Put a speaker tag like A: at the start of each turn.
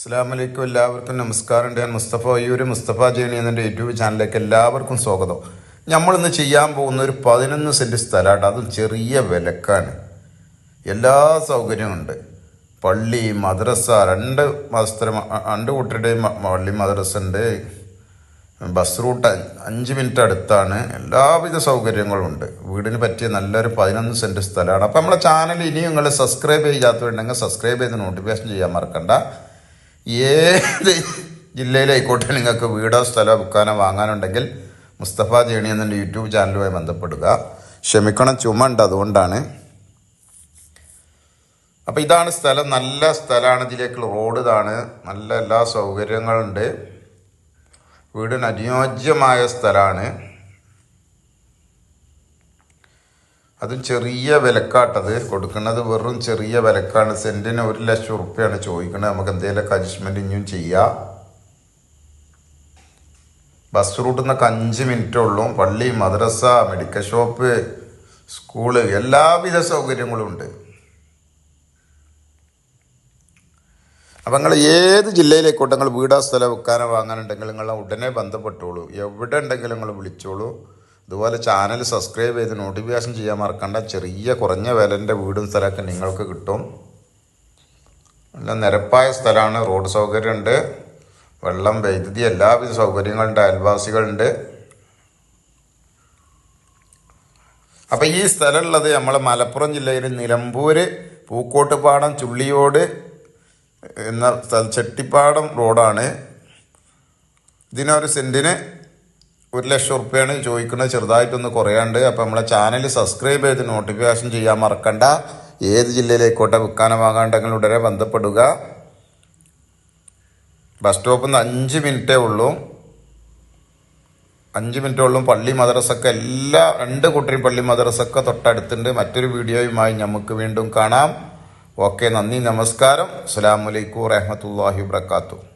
A: അസ്സാമലൈക്കും എല്ലാവർക്കും നമസ്കാരം ഞാൻ മുസ്തഫ അയ്യൂര് മുസ്തഫ ജേണി എന്നെ യൂട്യൂബ് ചാനലിലേക്ക് എല്ലാവർക്കും സ്വാഗതം. നമ്മളിന്ന് ചെയ്യാൻ പോകുന്ന ഒരു പതിനൊന്ന് സെന്റ് സ്ഥലമാണ് അതും ചെറിയ വിലക്കാണ്. എല്ലാ സൗകര്യമുണ്ട് പള്ളി മദ്രസ രണ്ട് മതസ്ഥര രണ്ട് കൂട്ടരുടെയും മ- പള്ളി മദ്രസ ഉണ്ട്. ബസ് റൂട്ട് അഞ്ച് മിനിറ്റ് അടുത്താണ്. എല്ലാവിധ സൗകര്യങ്ങളും ഉണ്ട്. വീടിന് പറ്റിയ നല്ലൊരു പതിനൊന്ന് സെന്റ് സ്ഥലമാണ്. അപ്പോൾ നമ്മളെ ചാനൽ ഇനിയും നിങ്ങൾ സബ്സ്ക്രൈബ് ചെയ്യാത്തവരുണ്ടെങ്കിൽ സബ്സ്ക്രൈബ് ചെയ്ത് നോട്ടിഫിക്കേഷൻ ചെയ്യാൻ മറക്കണ്ട. ഏത് ജില്ലയിലായിക്കോട്ടെ നിങ്ങൾക്ക് വീടോ സ്ഥലമോ ബുക്കാനോ വാങ്ങാനുണ്ടെങ്കിൽ മുസ്തഫ ജേണി എന്ന യൂട്യൂബ് ചാനലുമായി ബന്ധപ്പെടുക. ക്ഷമിക്കണം ചുമ ഉണ്ട് അതുകൊണ്ടാണ്. അപ്പോൾ ഇതാണ് സ്ഥലം നല്ല സ്ഥലമാണ് ഇതിലേക്കുള്ള റോഡ് ഇതാണ്. നല്ല എല്ലാ സൗകര്യങ്ങളുണ്ട്. വീടിന് അനുയോജ്യമായ സ്ഥലമാണ്. അതും ചെറിയ വിലക്കാട്ടത് കൊടുക്കുന്നത് വെറും ചെറിയ വിലക്കാണ്. സെന്റിന് ഒരു ലക്ഷം ഉറുപ്പ്യാണ് ചോദിക്കുന്നത് നമുക്ക് എന്തെങ്കിലുമൊക്കെ അഡ്ജസ്റ്റ്മെന്റ് ഇനിയും ചെയ്യാം. ബസ് റൂട്ടിൽ നിന്നൊക്കെ അഞ്ച് മിനിറ്റേ ഉള്ളൂ. പള്ളി മദ്രസ മെഡിക്കൽ ഷോപ്പ് സ്കൂൾ എല്ലാവിധ സൗകര്യങ്ങളും ഉണ്ട്. അപ്പം നിങ്ങൾ ഏത് ജില്ലയിലേക്കോട്ടെ നിങ്ങൾ വീടോ സ്ഥലം വെക്കാനോ വാങ്ങാനുണ്ടെങ്കിൽ നിങ്ങൾ ഉടനെ ബന്ധപ്പെട്ടോളൂ. എവിടെ ഉണ്ടെങ്കിലും നിങ്ങൾ വിളിച്ചോളൂ. അതുപോലെ ചാനൽ സബ്സ്ക്രൈബ് ചെയ്ത് നോട്ടിഫിക്കേഷൻ ചെയ്യാൻ മറക്കണ്ട. ചെറിയ കുറഞ്ഞ വിലന്റെ വീടും സ്ഥലമൊക്കെ നിങ്ങൾക്ക് കിട്ടും. നല്ല നിരപ്പായ സ്ഥലമാണ്. റോഡ് സൗകര്യമുണ്ട്. വെള്ളം വൈദ്യുതി എല്ലാവിധ സൗകര്യങ്ങളുണ്ട്. അയൽവാസികളുണ്ട്. അപ്പം ഈ സ്ഥലമുള്ളത് നമ്മളെ മലപ്പുറം ജില്ലയിൽ നിലമ്പൂർ പൂക്കോട്ടുപാടം ചുള്ളിയോട് എന്ന സ്ഥല ചെട്ടിപ്പാടം റോഡാണ്. ഇതിനൊരു സെന്റിന് ഒരു ലക്ഷം റുപ്യാണ് ചോദിക്കുന്നത്. ചെറുതായിട്ടൊന്ന് കുറയാണ്ട്. അപ്പോൾ നമ്മളെ ചാനൽ സബ്സ്ക്രൈബ് ചെയ്ത് നോട്ടിഫിക്കേഷൻ ചെയ്യാൻ മറക്കണ്ട. ഏത് ജില്ലയിലേക്കോട്ടെ വിൽക്കാനോ വാങ്ങാണ്ടെങ്കിൽ ഉടനെ ബന്ധപ്പെടുക. ബസ് സ്റ്റോപ്പിൽ നിന്ന് അഞ്ച് മിനിറ്റേ ഉള്ളൂ. അഞ്ച് മിനിറ്റേ ഉള്ളൂ. പള്ളി മദ്രസൊക്കെ എല്ലാ രണ്ട് കുട്ടരും പള്ളി മദ്രസൊക്കെ തൊട്ടടുത്തുണ്ട്. മറ്റൊരു വീഡിയോയുമായി നമുക്ക് വീണ്ടും കാണാം. ഓക്കെ നന്ദി നമസ്കാരം. അസ്സാം വലൈക്കും വാഹമത്തല്ലാഹി വാത്തു